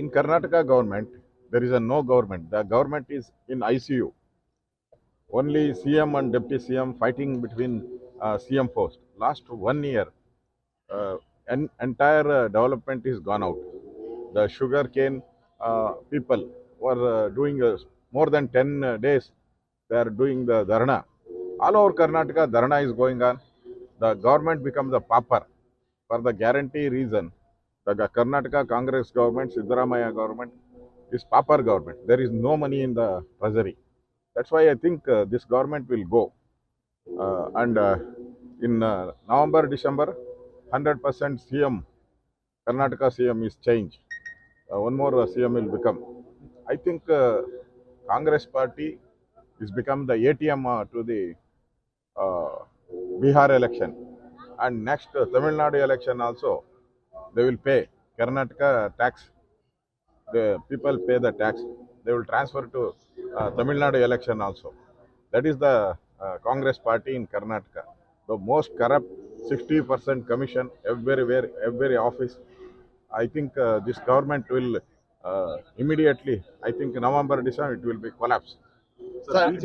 in Karnataka government, there is a no government. The government is in ICU. Only CM and Deputy CM fighting between uh, CM post. Last one year, uh, en- entire uh, development is gone out. The sugar cane uh, people were uh, doing uh, more than 10 uh, days. They are doing the dharna. All over Karnataka, dharna is going on. The government becomes a pauper for the guarantee reason. The Karnataka Congress government, Siddaramaya government is pauper government. There is no money in the treasury. That's why I think uh, this government will go. Uh, and uh, in uh, November, December, 100% CM, Karnataka CM is changed. Uh, one more uh, CM will become. I think uh, Congress party is become the ATM uh, to the uh, Bihar election. And next uh, Tamil Nadu election also, they will pay Karnataka tax. The people pay the tax. They will transfer to uh, Tamil Nadu election also. That is the uh, Congress party in Karnataka. The most corrupt, 60% commission everywhere, every office. I think uh, this government will uh, immediately, I think November, December, it will be collapse. Sir,